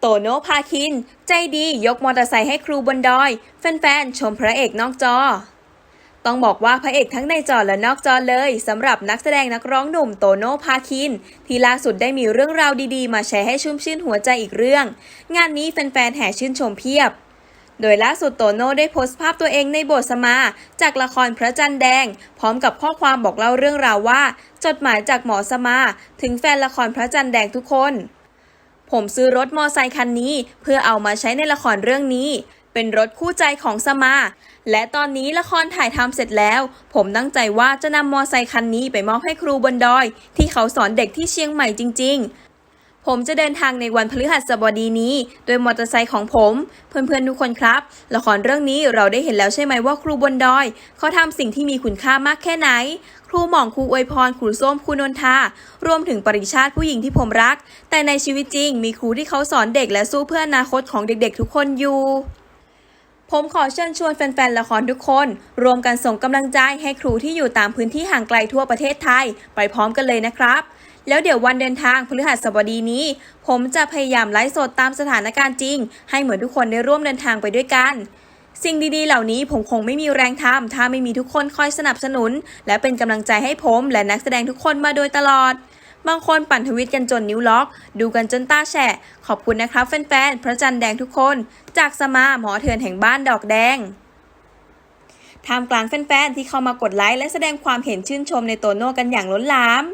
โตโน่พาคิน ใจดียกมอเตอร์ไซค์ให้ครูบนดอย แฟนๆ ชมพระเอกนอกจอ ต้องบอกว่าพระเอกทั้งในจอและนอกจอเลยสำหรับนักแสดงนักร้องหนุ่มโตโน่พาคิน ที่ล่าสุดได้มีเรื่องราวดีๆ มาแชร์ให้ชุ่มชื่นหัวใจอีกเรื่อง งานนี้แฟนๆ แห่ชื่นชมเพียบ โดยล่าสุดโตโน่ได้โพสต์ภาพตัวเองในโบสถ์สมา จากละครพระจันทร์แดง พร้อมกับข้อความบอกเล่าเรื่องราวว่า จดหมายจากหมอสมา ถึงแฟนละครพระจันทร์แดงทุกคน ผมซื้อรถมอไซคันนี้ เพื่อเอามาใช้ในละครเรื่องนี้ เป็นรถคู่ใจของสมา และตอนนี้ละครถ่ายทำเสร็จแล้ว ผมตั้งใจว่าจะนำมอไซคันนี้ไปมอบให้ครูบนดอย ที่เขาสอนเด็กที่เชียงใหม่จริง ๆ ผมจะเดินทางในวันพฤหัสบดีนี้ โดยมอเตอร์ไซค์ของผม เพื่อนๆทุกคนครับ ละครเรื่องนี้เราได้เห็นแล้วใช่ไหมว่าครูบนดอย เขาทำสิ่งที่มีคุณค่ามากแค่ไหน ครูหม่องครูอวยพรครูส้มครูนนทารวมถึงปริชาติผู้หญิงที่ผมรัก แต่ในชีวิตจริง มีครูที่เขาสอนเด็กและสู้เพื่ออนาคตของเด็กๆ ทุกคนอยู่ผมขอเชิญชวนแฟนๆ ละครทุกคน รวมกันส่งกำลังใจให้ครูที่อยู่ตามพื้นที่ห่างไกลทั่วประเทศไทย ไปพร้อมกันเลยนะครับ แล้วเดี๋ยววันเดินทางพฤหัสบดีนี้ ผมจะพยายามไลฟ์สดตามสถานการณ์จริง ให้เหมือนทุกคนได้ร่วมเดินทางไปด้วยกัน สิ่งดีๆ เหล่านี้ผมคงไม่มีแรงทำถ้าไม่มีทุกคนคอยสนับสนุน และเป็นกำลังใจให้ผมและนักแสดงทุกคนมาโดยตลอดบางคนปั่นทวิตกันจนนิ้วล็อก ดูกันจนตาแฉะ ขอบคุณนะครับแฟนๆ พระจันทร์แดงทุกคน จากสมาหมอเถื่อนแห่งบ้านดอกแดงท่ามกลางแฟนๆ ที่เข้ามากดไลค์และแสดงความเห็นชื่นชมในโตโน่กันอย่างล้นหลาม